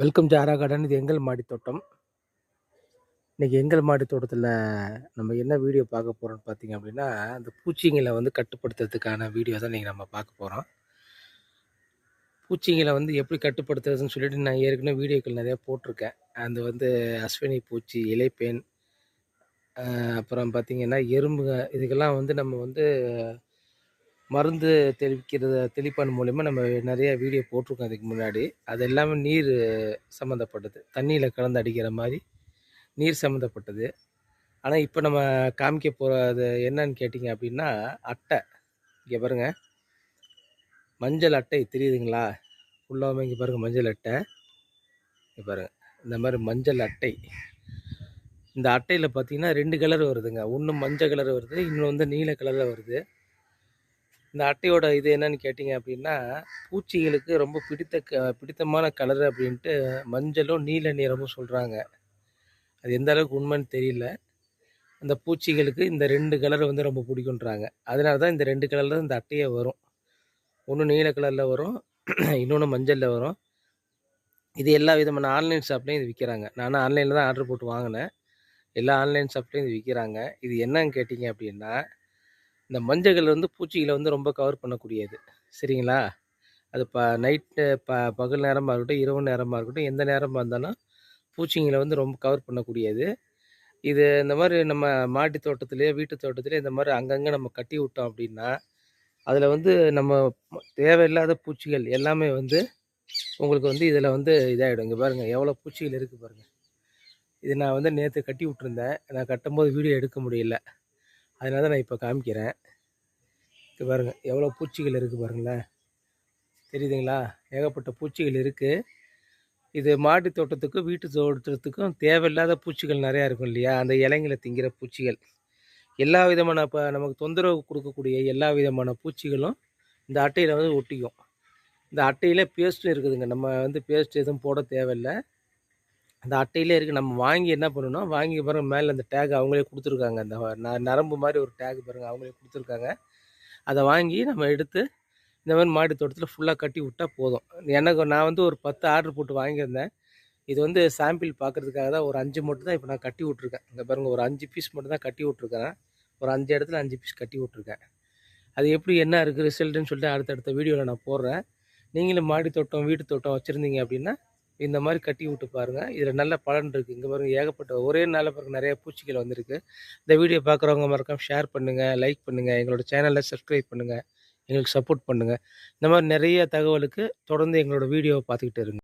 Welcome ஜாரா garden. இது எங்கள் மாடித்தோட்டம் இன்றைக்கி எங்கள் மாடித்தோட்டத்தில் நம்ம என்ன வீடியோ பார்க்க போகிறோம்னு பார்த்தீங்க அப்படின்னா அந்த பூச்சிங்களை வந்து கட்டுப்படுத்துறதுக்கான வீடியோ தான் நீங்கள் நம்ம பார்க்க போகிறோம் பூச்சிங்களை வந்து எப்படி கட்டுப்படுத்துறதுன்னு சொல்லிட்டு நான் ஏற்கனவே வீடியோக்கள் நிறையா போட்டிருக்கேன். அந்த வந்து அஸ்வினி பூச்சி இலைப்பேன் அப்புறம் பார்த்திங்கன்னா எறும்புங்க இதுக்கெல்லாம் வந்து நம்ம வந்து மருந்து தெளிக்கிறது தெளிப்பான் மூலயமா நம்ம நிறைய வீடியோ போட்டிருக்கோம் அதுக்கு முன்னாடி. அது எல்லாமே நீர் சம்மந்தப்பட்டது தண்ணியில் கலந்து அடிக்கிற மாதிரி நீர் சம்மந்தப்பட்டது ஆனால் இப்போ நம்ம காமிக்க போகிறது என்னன்னு கேட்டிங்க அப்படின்னா அட்டை. இங்கே பாருங்கள் மஞ்சள் அட்டை தெரியுதுங்களா? ஃபுல்லாமே இங்கே பாருங்கள் மஞ்சள் அட்டை. இங்கே பாருங்கள் இந்த மாதிரி மஞ்சள் அட்டை. இந்த அட்டையில் பார்த்தீங்கன்னா ரெண்டு கலர் வருதுங்க. ஒன்று மஞ்சள் கலர் வருது இன்னொன்று வந்து நீல கலரில் வருது. இந்த அட்டையோட இது என்னன்னு கேட்டிங்க அப்படின்னா பூச்சிகளுக்கு ரொம்ப பிடித்த க பிடித்தமான கலர் அப்படின்ட்டு மஞ்சளும் நீல நிறமும் சொல்கிறாங்க அது எந்த அளவுக்கு உண்மைன்னு தெரியல. அந்த பூச்சிகளுக்கு இந்த ரெண்டு கலர் வந்து ரொம்ப பிடிக்குன்றாங்க அதனால தான் இந்த ரெண்டு கலரில் இந்த அட்டையே வரும். ஒன்று நீல கலரில் வரும் இன்னொன்று மஞ்சளில் வரும். இது எல்லா விதமான ஆன்லைன் ஷாப்லேயும் இது விற்கிறாங்க நானும் ஆன்லைனில் தான் ஆர்டர் போட்டு வாங்கினேன். எல்லா ஆன்லைன் ஷாப்லேயும் இது விற்கிறாங்க இது என்னன்னு கேட்டிங்க அப்படின்னா இந்த மஞ்சள் வந்து பூச்சிகளை வந்து ரொம்ப கவர் பண்ணக்கூடியது. சரிங்களா? அது ப நைட்டு ப பகல் நேரமாக இருக்கட்டும் இரவு நேரமாக இருக்கட்டும் எந்த நேரமாக இருந்தாலும் பூச்சிங்களை வந்து ரொம்ப கவர் பண்ணக்கூடியது. இது இந்த மாதிரி நம்ம மாடி தோட்டத்துலேயே வீட்டு தோட்டத்திலே இந்த மாதிரி அங்கங்கே நம்ம கட்டி விட்டோம் அப்படின்னா அதில் வந்து நம்ம தேவையில்லாத பூச்சிகள் எல்லாமே வந்து உங்களுக்கு வந்து இதில் வந்து இதாகிடும் இங்கே பாருங்கள் எவ்வளோ பூச்சிகள் இருக்குது பாருங்கள் இது நான் வந்து நேற்று கட்டி விட்டுருந்தேன். நான் கட்டும்போது வீடியோ எடுக்க முடியல. அதனால தான் நான் இப்போ காமிக்கிறேன். இது பாருங்கள் எவ்வளோ பூச்சிகள் இருக்குது பாருங்களேன். தெரியுதுங்களா? ஏகப்பட்ட பூச்சிகள் இருக்குது இது மாடி தோட்டத்துக்கும் வீட்டு தோட்டத்துக்கும் தேவையில்லாத பூச்சிகள் நிறையா இருக்கும் இல்லையா? அந்த இலைங்களை திங்கிற பூச்சிகள். எல்லா விதமான இப்போ நமக்கு தொந்தரவு கொடுக்கக்கூடிய எல்லா விதமான பூச்சிகளும் இந்த அட்டையில் வந்து ஒட்டிக்கும். இந்த அட்டையில் பேஸ்ட்டும் இருக்குதுங்க. நம்ம வந்து பேஸ்ட் எதுவும் போட தேவையில்லை. அந்த அட்டையிலே இருக்குது நம்ம வாங்கி என்ன பண்ணணும் வாங்கி பாருங்க மேலே அந்த டேக் அவங்களே கொடுத்துருக்காங்க. அந்த நரம்பு மாதிரி ஒரு டேக் பாருங்கள் அவங்களே கொடுத்துருக்காங்க. அதை வாங்கி நம்ம எடுத்து இந்த மாதிரி மாடி தோட்டத்தில் ஃபுல்லாக கட்டி விட்டால் போதும். எனக்கு நான் வந்து ஒரு பத்து ஆர்டர் போட்டு வாங்கியிருந்தேன். இது வந்து சாம்பிள் பார்க்குறதுக்காக தான் ஒரு அஞ்சு மட்டும் தான் இப்போ நான் கட்டி விட்ருக்கேன் இங்கே பாருங்கள் ஒரு அஞ்சு பீஸ் மட்டும் தான் கட்டி விட்ருக்கேன் ஒரு அஞ்சு இடத்துல அஞ்சு பீஸ் கட்டி விட்ருக்கேன் அது எப்படி என்ன இருக்குது ரிசல்ட்டுன்னு சொல்லிட்டு அடுத்தடுத்த வீடியோவில் நான் போடுறேன். நீங்களும் மாடி தோட்டம் வீட்டு தோட்டம் வச்சுருந்தீங்க அப்படின்னா இந்த மாதிரி கட்டி விட்டு பாருங்கள் இதில் நல்ல பலன் இருக்குது இங்கே பாருங்கள் ஏகப்பட்ட ஒரே நாளில் பிறகு நிறைய பூச்சிகள் வந்திருக்கு. இந்த வீடியோ பார்க்குறவங்க மறக்காமல் ஷேர் பண்ணுங்கள் லைக் பண்ணுங்கள் எங்களோட சேனலை சப்ஸ்கிரைப் பண்ணுங்கள் எங்களுக்கு சப்போர்ட் பண்ணுங்கள் இந்த மாதிரி நிறைய தகவலுக்கு தொடர்ந்து எங்களோட வீடியோவை பார்த்துக்கிட்டு இருங்க.